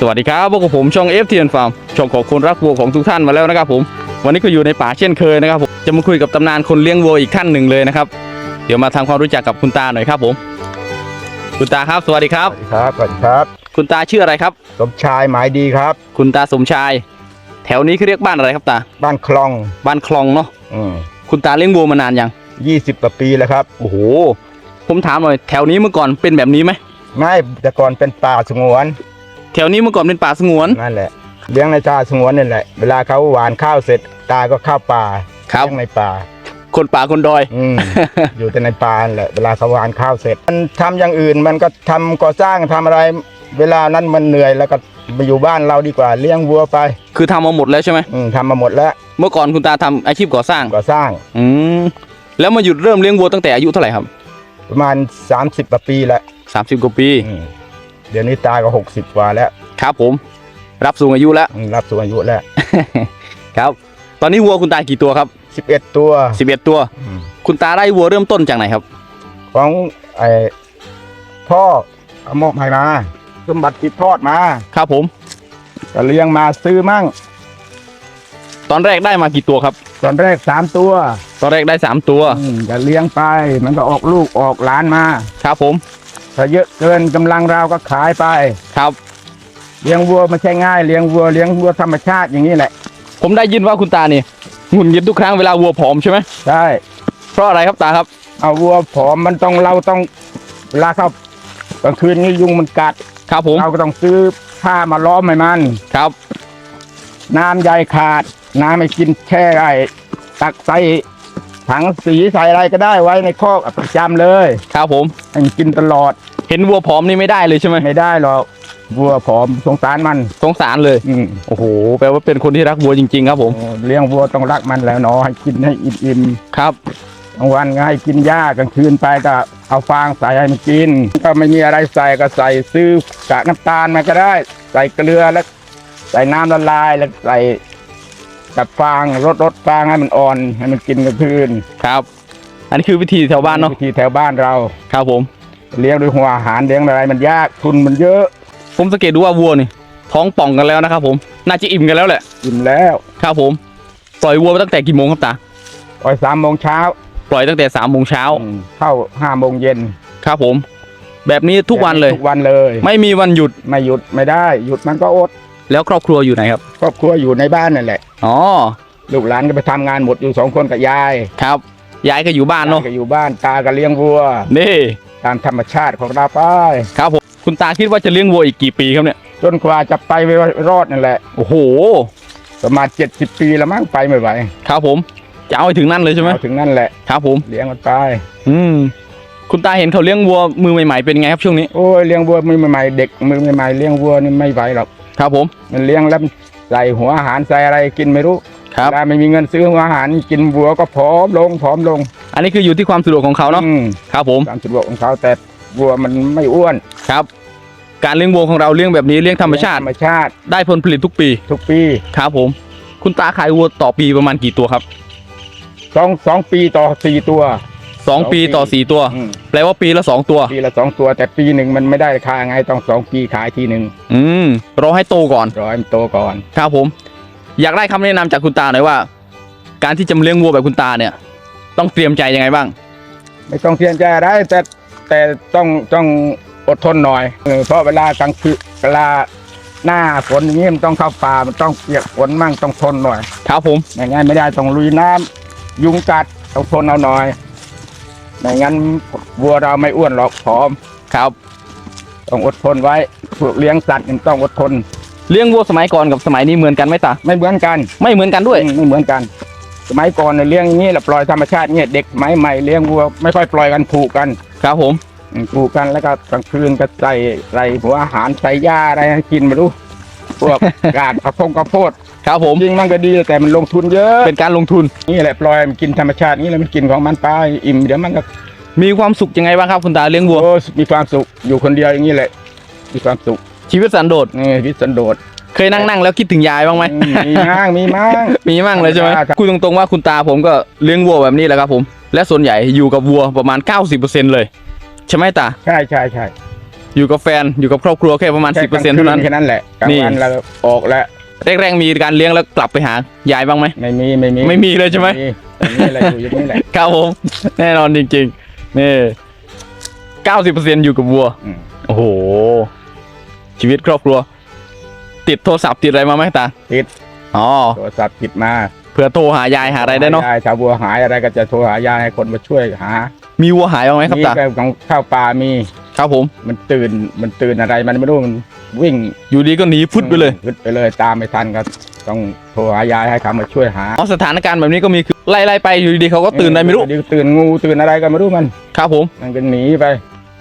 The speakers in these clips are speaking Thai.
สวัสดีครับพวกบผมช่อง f t n Farm ช่องของคนรักวัวของทุกท่านมาแล้วนะครับผม วันนี้ก็อยู่ในป่าเช่นเคยนะครับผมจะมาคุยกับตำนานคนเลี้ยงวัวอีกท่านหนึ่งเลยนะครับ เดี๋ยวมาทำความรู้จักกับคุณตาหน่อยครับผม คุณตาครับสวัสดีครับสวัสดีครับสวัสดีครับ คุณตาชื่ออะไรครับ สมชายหมายดีครับ คุณตาสมชาย แถวนี้เขาเรียกบ้านอะไรครับตา บ้านคลอง บ้านคลองเนาะอืมคุณตาเลี้ยงวัวมานานยังยี่สิบกว่าปีแล้วครับ โอ้โห ผมถามหน่อยแถวนี้เมื่อก่อนเป็นแบบนี้ไหมไม่แต่ก่อนเป็นป่าสงวน แถวนี้เมื่อก่อนเป็นป่าสงวน นั่นแหละเลี้ยงในป่าสงวนนี่แหละ เวลาเขาหวานข้าวเสร็จตาก็เข้าป่าครับ เลี้ยงในป่า คนป่าคนดอย อืม อยู่แต่ในป่านั่นแหละ เวลาเขาหวานข้าวเสร็จ มันทำอย่างอื่นมันก็ทำก่อสร้างทำอะไร เวลานั้นมันเหนื่อยแล้วก็มาอยู่บ้านเราดีกว่าเลี้ยงวัวไป คือทำมาหมดแล้วใช่ไหมอืมทำมาหมดแล้วเมื่อก่อนคุณตาทำอาชีพก่อสร้างก่อสร้างอืมแล้วมาหยุดเริ่มเลี้ยงวัวตั้งแต่อายุเท่าไหร่ครับประมาณ 30กว่าปีแล้ว 30กว่าปี อืม เดี๋ยวนี้ตาก็60กว่าแล้ว ครับผม รับสูงอายุแล้วอืมรับสูงอายุแล้ว ครับ ตอนนี้วัวคุณตากี่ตัวครับ11ตัว11ตัวอืมคุณตาได้วัวเริ่มต้นจากไหนครับ ของไอ้พ่อเอามอบให้มาสมบัติติดทอดมา ครับผมก็เลี้ยงมาซื้อมั่ง ตอนแรกได้มากี่ตัวครับ ตอนแรกสามตัว ตอนแรกได้3ตัวอืมก็เลี้ยงไป มันก็ออกลูกออกหลานมา ครับผม ถ้าเยอะเกินกำลังเราก็ขายไป ครับ เลี้ยงวัวไม่ใช่ง่ายเลี้ยงวัวเลี้ยงวัวธรรมชาติอย่างนี้แหละ ผมได้ยินว่าคุณตานี่หงุนยินทุกครั้งเวลาวัวผอมใช่ไหมใช่เพราะอะไรครับตาครับ เอาวัวผอมมันต้องเราต้องเวลาเข้ากลางคืนนี้ยุงมันกัด ครับผมเราก็ต้องซื้อผ้ามาล้อมให้มันครับ น้ำใยขาด น้ำไม่กินแช่ไอ้ตักใส่ ถังสีใส่อะไรก็ได้ไว้ในคอกประจำเลยครับผมให้มันกินตลอด เห็นวัวผอมนี่ไม่ได้เลยใช่ไหมไม่ได้หรอกวัวผอมสงสารมันสงสารเลยอืมโอ้โหแปลว่าเป็นคนที่รักวัวจริง ๆ ครับผมโอ้เลี้ยงวัวต้องรักมันแล้วเนาะให้กินให้อิ่มครับๆกลางวันก็ให้กินหญ้ากลางคืนไปก็เอาฟางใส่ให้มันกิน ก็ไม่มีอะไรใส่ก็ใส่ซื้อกากน้ำตาลมาก็ได้ ใส่เกลือแล้ว ใส่น้ำละลายแล้วใส่ กับฟางรดรดฟางให้มันอ่อนให้มันกินกลางคืนครับ อันนี้คือวิธีแถวบ้านเนาะวิธีแถวบ้านเราครับผม เลี้ยงด้วยหัวอาหารเลี้ยงอะไรมันยากทุนมันเยอะ ผมสังเกตดูว่าวัวนี่ท้องป่องกันแล้วนะครับ ผมน่าจะอิ่มกันแล้วแหละอิ่มแล้วครับผม ปล่อยวัวมาตั้งแต่กี่โมงครับตาปล่อยสามโมงเช้าปล่อยตั้งแต่สามโมงเช้าอืมเข้าห้าโมงเย็นครับผม แบบนี้ทุกวันเลยทุกวันเลย ไม่มีวันหยุดไม่หยุดไม่ได้ หยุดมันก็อด แล้วครอบครัวอยู่ไหนครับ ครอบครัวอยู่ในบ้านนั่นแหละ อ๋อ ลูกหลานก็ไปทำงานหมดอยู่สองคนกับยายครับ ยายก็อยู่บ้านเนาะยยก็อยู่บ้านตาก็เลี้ยงวัว นี่ ตามธรรมชาติของเราไป ครับผม คุณตาคิดว่าจะเลี้ยงวัวอีกกี่ปีครับเนี่ย จนกว่าจะไปไม่รอดนั่นแหละ โอ้โห ประมาณเจ็ดสิบปีแล้วมั้งไปไม่ไหวครับผม จะเอาให้ถึงนั่นเลยใช่ไหมเอาถึงนั่นแหละ ครับผม เลี้ยงมันไป อืม คุณตาเห็นเขาเลี้ยงวัวมือใหม่ๆเป็นไงครับช่วงนี้ โอ้ยเลี้ยงวัวมือใหม่ๆเด็กมือใหม่ๆเลี้ยงวัวนี่ไม่ไหวหรอก ครับผมมันเลี้ยงแล้วมันใส่หัวอาหารใส่อะไรกินไม่รู้ครับถ้าไม่มีเงินซื้อหัวอาหารกินวัวก็ผอมลงผอมลงอันนี้คืออยู่ที่ความสะดวกของเขาเนาะอืมครับผมตามสะดวกของเขาแต่วัวมันไม่อ้วนครับ การเลี้ยงวัวของเราเลี้ยงแบบนี้เลี้ยงธรรมชาติ ธรรมชาติได้ผลผลิตทุกปีทุกปีครับผม คุณตาขายวัวต่อปีประมาณกี่ตัวครับ สองสองปีต่อสี่ตัว สองปีต่อสี่ตัว อืม แปลว่าปีละสองตัว ปีละสองตัวแต่ปีหนึ่งมันไม่ได้ราคาไงต้องสองปีขายทีหนึ่งอืมรอให้โตก่อน รอให้มันโตก่อน ครับผม อยากได้คำแนะนำจากคุณตาหน่อยว่า การที่จะมาเลี้ยงวัวแบบคุณตาเนี่ย ต้องเตรียมใจยังไงบ้าง ไม่ต้องเทียนใจได้แต่แต่ต้องต้องอดทนหน่อยเออเพราะเวลากลางคืนเวลาหน้าฝนอย่างนี้มันต้องเข้าป่ามันต้องเปียกฝนมั่งต้องทนหน่อยครับผมไม่งั้นไม่ได้ต้องลุยน้ำยุงกัดต้องทนเอาหน่อย ไม่งั้นวัวเราไม่อ้วนหรอกผอม ครับต้องอดทนไว้พวกเลี้ยงสัตว์มันต้องอดทน เลี้ยงวัวสมัยก่อนกับสมัยนี้เหมือนกันไหมตา ไม่เหมือนกันไม่เหมือนกันด้วย อืมไม่เหมือนกัน สมัยก่อนเนี่ยเลี้ยงอย่างนี้แหละปล่อยธรรมชาติเนี่ยเด็กสมัยใหม่เลี้ยงวัวไม่ค่อยปล่อยกันผูกกันครับผม อืมผูกกันแล้วก็กลางคืนก็ใส่ใส่หัวอาหารใส่หญ้าอะไรให้กินไม่รู้ พวก กาดกระพงกระโพด ครับผมจริงมันก็ดีแต่มันลงทุนเยอะเป็นการลงทุนนี่แหละปล่อยมันกินธรรมชาตินี่แหละมันกินของมันไปอิ่มเดี๋ยวมันก็มีความสุขยังไงบ้างครับคุณตาเลี้ยงวัวโอ้มีความสุขอยู่คนเดียวอย่างนี้แหละมีความสุขชีวิตสันโดษนี่วิสันโดษเคยนั่งนั่งแล้วคิดถึงยายบ้างไหมอืมมีมั่งมีมั่งมีมั่งเลยใช่ไหมครับคุยตรงๆว่าคุณตาผมก็เลี้ยงวัวแบบนี้แหละครับผม และส่วนใหญ่อยู่กับวัวประมาณ 90%เลยใช่ไหมตาใช่ใช่ใช่อยู่กับแฟนอยู่กับครอบครัวแค่ประมาณแค่สิบเปอร์เซ็นต์เท่านั้นแค่นั้นแหละกลางนี่วันเราออกแล้ว แรกๆมีการเลี้ยงแล้วกลับไปหายายบ้างไหม ไม่มีไม่มีไม่มีเลยใช่ไหม ไม่มีอะไรอยู่อย่างนี้แหละ ครับผมแน่นอนจริงๆนี่เก้าสิบเปอร์เซ็นอยู่กับวัว อืม โอ้โห ชีวิตครอบครัว ติดโทรศัพท์ติดอะไรมาไหมตาติด อ๋อโทรศัพท์ผิดมาเผื่อโทรหายายหาอะไรได้เนาะยายถ้าวัวหายอะไรก็จะโทรหายายให้คนมาช่วยหามีวัวหายบ้างไหมครับมีตา แบบของข้าวปลามี ครับผมมันตื่นมันตื่นอะไรมันไม่รู้มันวิ่งอยู่ดีก็หนีฟุดไปเลยฟุดไปเลยตามไม่ทันก็ต้องโทรหายายให้เขามาช่วยหาอ๋อสถานการณ์แบบนี้ก็มีคือไล่ๆไปอยู่ดีๆเขาก็ตื่นอะไรไม่รู้เดี๋ยวตื่นงูตื่นอะไรก็ไม่รู้มัน ครับผมมันก็หนีไป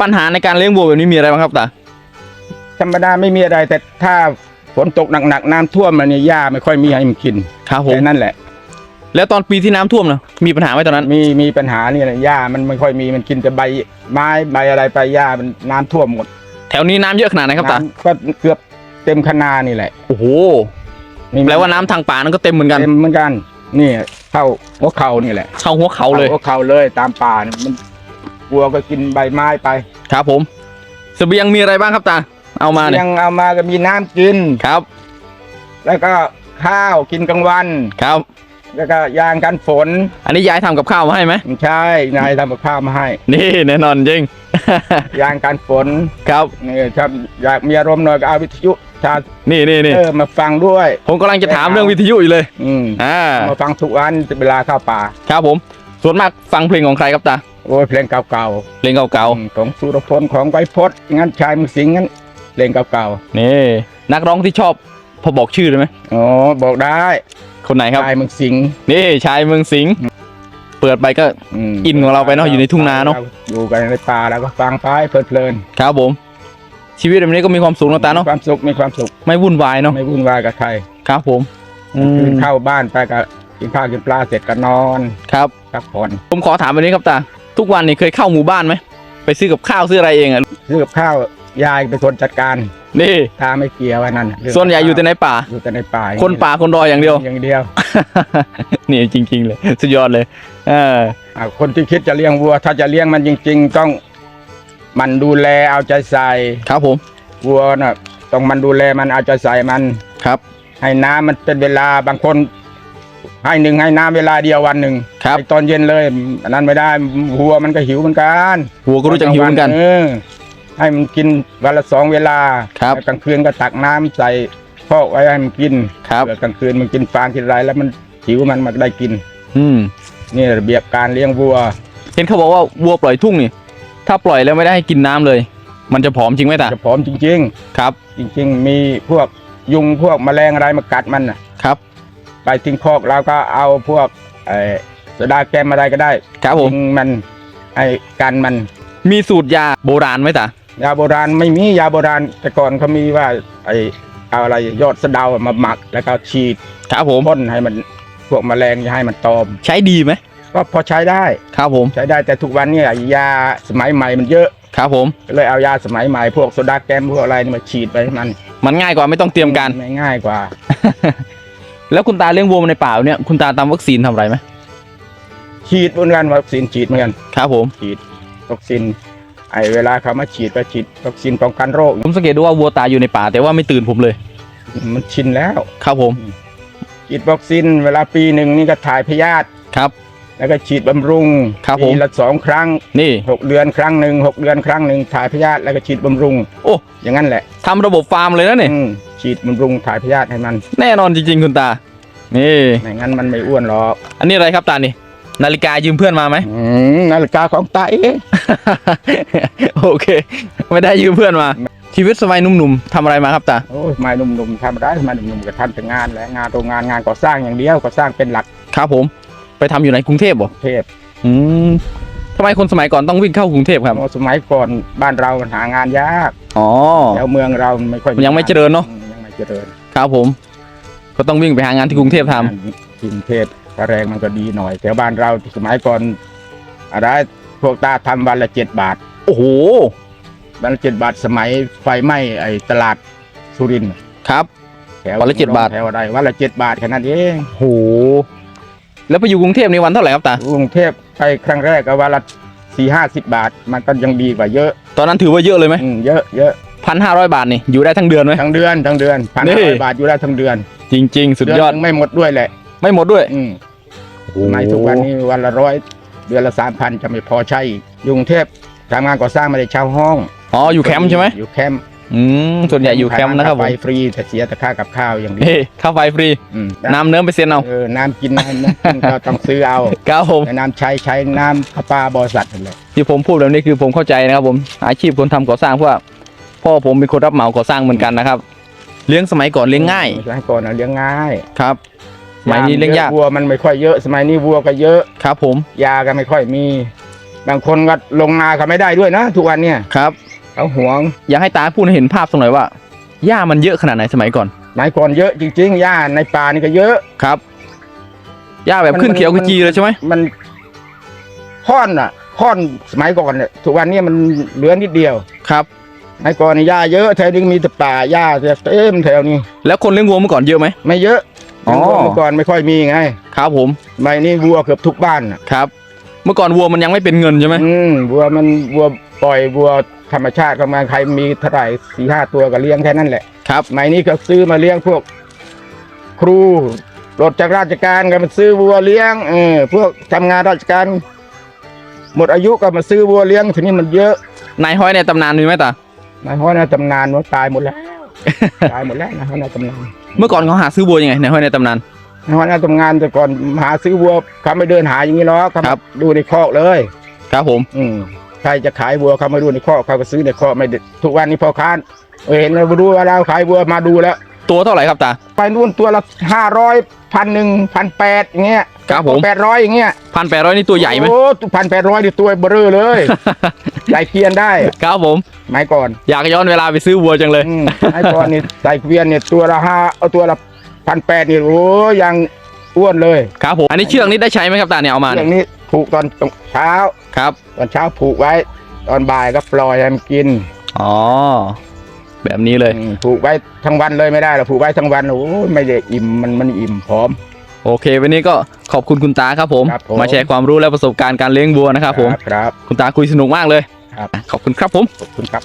ปัญหาในการเลี้ยงวัวแบบนี้มีอะไรบ้างครับตาธรรมดาไม่มีอะไรแต่ถ้าฝนตกหนักๆน้ำท่วมมันเนี่ยหญ้าไม่ค่อยมีให้มันกินครับผมแค่นั้นแหละ แล้วตอนปีที่น้ำท่วมนะมีปัญหาไหมตอนนั้น มีมีปัญหานี่แหละหญ้ามันไม่ค่อยมีมันกินแต่ใบ ไม้ใบอะไรไปหญ้ามันน้ำท่วมหมดแถวนี้น้ำเยอะขนาดไหนครับตาน้ำก็เกือบเต็มคนานี่แหละโอ้โหมีแปลว่าน้ำทางป่านั้นก็เต็มเหมือนกันเต็มเหมือนกันนี่เข้าหัวเข่านี่แหละเข้าหัวเขาเลยหัวเข่าเลยตามป่าเนี่ยมันวัวก็กินใบไม้ไปครับผมเสบียงมีอะไรบ้างครับตาเอามาเนี่ยยังเอามาก็มีน้ำกิน ครับ แล้วก็ข้าวกินกลางวัน ครับ แล้วก็ยางกันฝนอันนี้ยายทำกับข้าวมาให้ไหมไม่ใช่นายทำกับข้าวมาให้ นี่แน่นอนจริง ยางกันฝนครับ นี่ถ้าอยากมีอารมณ์หน่อยก็เอาวิทยุชานี่นี่นี่เออมาฟังด้วย ผมกำลังจะถามเรื่องวิทยุอยู่เลย อืมอ่า มาฟังทุกวันเวลาเข้าป่า ครับผม ส่วนมากฟังเพลงของใครครับตา โอ้ยเพลงเก่าเพลงเก่าๆอืมของสุรพลของไวพจน์งั้นชายมึงสิงห์งั้นเพลงเก่าๆ นี่ นักร้องที่ชอบ พอบอกชื่อได้ไหมๆอ๋อบอกได้ คนไหนครับชายมึงสิงห์นี่ชายเมืองสิงห์เปิดไปก็มอินของเราไปเนอะอยู่ในทุ่งนาเนอะอยู่กันในป่าแล้วก็ฟังไปเพลินครับผม ชีวิตแบบนี้ก็มีความสุขๆนะตาเนาะมีความสุขมีความสุขไม่วุ่นวายเนาะไม่วุ่นวายกับใครครับผมอืคืมนเข้าบ้านไปก็กินข้าวกินปลาเสร็จก็นอนครับพักผ่อนผมขอถามแบบนี้ครับตาทุกวันนี้เคยเข้าหมู่บ้านไหมไปซื้อกับข้าวซื้ออะไรเองอะซื้อกับข้าวยายเป็นคนจัดการ นี่ตาไม่เกี่ยวอันนั้นเรื่องส่วนใหญ่อยู่แต่ในป่า อยู่แต่ในป่า คนป่าคนดอยอย่างเดียว อย่างเดียว นี่จริง ๆ เลย สุดยอดเลยเอออ่าคนที่คิดจะเลี้ยงวัว ถ้าจะเลี้ยงมันจริง ๆ ต้องหมันดูแลเอาใจใส่ ครับผม วัวน่ะต้องมันดูแลมันเอาใจใส่มัน ครับ ให้น้ำมันเป็นเวลาบางคนให้หนึ่งให้น้ำเวลาเดียววันหนึ่งครับไอ้ตอนเย็นเลยอันนั้นไม่ได้วัวมันก็หิวเหมือนกันวัวก็รู้จักหิวเหมือนกันเออ ให้มันกินวันละสองเวลาครับแล้วกลางคืนก็ตักน้ำใส่พอกไว้ให้มันกินครับ เผื่อกลางคืนมันกินฟางกินอะไรแล้วมันหิวมันมันก็ได้กิน อืมนี่ระเบียบการเลี้ยงวัว เห็นเขาบอกว่าวัวปล่อยทุ่งนี่ ถ้าปล่อยแล้วไม่ได้ให้กินน้ำเลย มันจะผอมจริงไหมตาจะผอมจริง ครับ ๆ จริง ๆ มีพวกยุงพวกแมลงอะไรมากัดมันน่ะ ครับ ไปทิ้งคอกเราก็เอาพวกไอ้โซดาแกมอะไรก็ได้ครับผม ทิ้งมันให้กันมันมีสูตรยาโบราณไหมตา ยาโบราณไม่มียาโบราณ แต่ก่อนเขามีว่าไอ้เอาอะไรยอดสะเดามาหมักแล้วก็ฉีดครับผมพ่นให้มันพวกแมลงอย่าให้มันตอม ใช้ดีไหมก็พอใช้ได้ครับผมใช้ได้แต่ทุกวันเนี่ยยาสมัยใหม่มันเยอะครับผมก็เลยเอายาสมัยใหม่พวกโซดาแกมพวกอะไรนี่มาฉีดไปให้มัน มันง่ายกว่าไม่ต้องเตรียมการไม่ง่ายกว่า แล้วคุณตาเลี้ยงวัวมาในป่าเนี่ยคุณตาตามวัคซีนทำอะไรไหมฉีดเหมือนกันวัคซีนฉีดเหมือนกันครับผมฉีดวัคซีน ไอ้เวลาเขามาฉีดก็ฉีดวัคซีนป้องกันโรค ผมสังเกตดูว่าวัวตายอยู่ในป่า แต่ว่าไม่ตื่นผมเลย มันชินแล้ว ครับผม ฉีดวัคซีนเวลาปีหนึ่งนี่ก็ถ่ายพยาธิครับ แล้วก็ฉีดบำรุงครับผมปีละสองครั้งนี่หกเดือนครั้งหนึ่งหกเดือนครั้งหนึ่งถ่ายพยาธิแล้วก็ฉีดบำรุง โอ้ อย่างนั้นแหละทำระบบฟาร์มเลยนะเนี่ยอืมฉีดบำรุงถ่ายพยาธิให้มันแน่นอนจริงๆคุณตา นี่ ไม่งั้นมันไม่อ้วนหรอก อันนี้อะไรครับตานี่ นาฬิกายืมเพื่อนมาไหมอืมนาฬิกาของตาเอ๋โอเค ไม่ได้ยืมเพื่อนมา ชีวิตสมัยหนุ่มๆทำอะไรมาครับตาโอ้ยไม้หนุ่มๆทำได้ไม้หนุ่มๆก็ทำแต่งานแหละงานโรงงานงานก่อสร้างอย่างเดียวก่อสร้างเป็นหลักครับผม ไปทำอยู่ในกรุงเทพบ่เทพอืมทำไมคนสมัยก่อนต้องวิ่งเข้ากรุงเทพครับเพราะสมัยก่อนบ้านเรามันหางานยากอ๋อ แถวเมืองเราไม่ค่อยมันยังไม่เจริญเนอะ อืมยังไม่เจริญครับผม ก็ต้องวิ่งไปหางานที่กรุงเทพทำกรุงเทพ ค่าแรงมันก็ดีหน่อยแถวบ้านเราสมัยก่อนอะไรพวกตาทำวันละเจ็ดบาท โอ้โหวันละเจ็ดบาทสมัยไฟไหม้ไอ้ตลาดสุรินทร์ครับ แถววันละ7บาท แถวอะไรวันละเจ็ดบาทแค่นั้นเองโหแล้วไปอยู่กรุงเทพในวันเท่าไหร่ครับตากรุงเทพไปครั้งแรกก็วันละสี่ห้าสิบบาท มันก็ยังดีกว่าเยอะ ตอนนั้นถือว่าเยอะเลยไหมอืมเยอะเยอะพันห้าร้อยบาทนี่อยู่ได้ทั้งเดือนไหมทั้งเดือนทั้งเดือนพันนี่ห้าร้อยบาทอยู่ได้ทั้งเดือน จริง ๆ สุดยอดเนหนึ่งไม่หมดด้วยแหละ ไม่หมดด้วยอื มในทุกวันนี้วันละร้อยเดือนละสามพันจะไม่พอใช้อีกอยกรุงเทพทำงานก่อสร้างไม่ได้เช่าห้องอ๋ออยู่แคมป์ใช่ไหมอยู่แคมป์อืมส่วนใหญ่อยู่แคมป์นะครับผไฟมฟรีแต่เสียแต่ค่ากับข้าวอย่างเดียวเฮ้ค่าไฟฟรีอืมน้ำเนื้อไปเซ็นเอาเออน้ำกินน้ำน้ำกินก็ต้องซื้อเอาครับผมแต่น้ำใช้ใช้น้ำประปาบริษัทนั่นแหละที่ผมพูดแบบนี้คือผมเข้าใจนะครับผมอาชีพคนทำก่อสร้างเพราะว่าพ่อผมเป็นคนรับเหมาก่อสร้างเหมือนกันนะครับ เลี้ยงสมัยก่อนเลี้ยงง่ายสมัยก่อนนะเลี้ยงง่ายครับส มัยนี้เลี้ยงยาก วัวมันไม่ค่อยเยอะ สมัยนี้วัวก็เยอะ ครับผมยาก็ไม่ค่อยมี บางคนก็ลงนาก็ไม่ได้ด้วยนะทุกวันเนี่ยครับ เขาหวงอยากให้ตาพูดให้เห็นภาพสักหน่อยว่าหญ้ามันเยอะขนาดไหนสมัยก่อนสมัยก่อนเยอะจริงๆหญ้าในป่านี่ก็เยอะ ครับหญ้าแบบขึ้นเขียวขจีเลยใช่ไหมมันค่อนอะค่อนสมัยก่อนเนี่ยทุกวันนี้มันเหลือนิดเดียวครับสมัยก่อนนี่หญ้าเยอะแถวนี้มีแต่ป่าหญ้าเต็มแถวนี้แล้วคนเลี้ยงวัวเมื่อก่อนเยอะไหมไม่เยอะ อ๋อ เมื่อก่อนไม่ค่อยมีไงครับผมสมัยนี้วัวเกือบทุกบ้านอะครับ เมื่อก่อนวัวมันยังไม่เป็นเงินใช่ไหมอืมวัวมันวัวปล่อยวัวธรรมชาติเข้ามาใครมีเท่าไหร่สี่ห้าตัวก็เลี้ยงแค่นั้นแหละครับสมัยนี้ก็ซื้อมาเลี้ยงพวก ครูรถจากราชการก็มาซื้อวัวเลี้ยงเออพวกทำงานราชการ หมดอายุก็มาซื้อวัวเลี้ยงทีนี้มันเยอะนายห้อยในตำนานมีไหมตานายห้อยในตำนานว่าตายหมดแล้ว ตายหมดแล้วนายห้อยในตำนานเมื่อก่อนเขาหาซื้อวัวยังไงนายห้อยในตำนานนายห้อยในตำนานแต่ก่อนหาซื้อวัวเขาไม่เดินหาอย่างนี้หรอกเขาครับดูในคอกเลย ครับผม อืมใครจะขายวัวเขามาดูในคอกเขาก็ซื้อในคอกไม่ได้ทุกวันนี้พ่อค้าเออเห็นเราดูว่าเราขายวัวมาดูแล้ว ตัวเท่าไหร่ครับตาไปนู่นตัวละห้าร้อยพันหนึ่งพันแปดอย่างเงี้ย ครับผมแปดร้อยอย่างเงี้ยพันแปดร้อยนี่ตัวใหญ่ไหมโอ้พันแปดร้อยนี่ตัวเบอร์เลย ใส่เกวียนได้ ครับผมไม้ก่อน อยากย้อนเวลาไปซื้อวัวจังเลยอืมไม้ก่อนนี่ใส่เกวียนเนี่ยตัวละห้าเอาตัวละพันแปดนี่โอ้ยังอ้วนเลย ครับผม อันนี้เชือกนี้ได้ใช้ไหมครับตาเนี่ยเอามาอเนี่ยย่างนี้ผูกตอนเช้า ครับ ตอนเช้าผูกไว้ ตอนบ่ายก็ปล่อยให้มันกิน อ๋อ แบบนี้เลยอืมผูกไว้ทั้งวันเลยไม่ได้หรอกผูกไว้ทั้งวันโอ้ยไม่ได้อิ่มมันมันอิ่มพร้อม โอเค วันนี้ก็ขอบคุณคุณตาครับผม ครับผม มาแชร์ความรู้และประสบการณ์การเลี้ยงวัวนะครับผม ครับ คุณตาคุยสนุกมากเลย ครับ ขอบคุณครับผม ขอบคุณครับ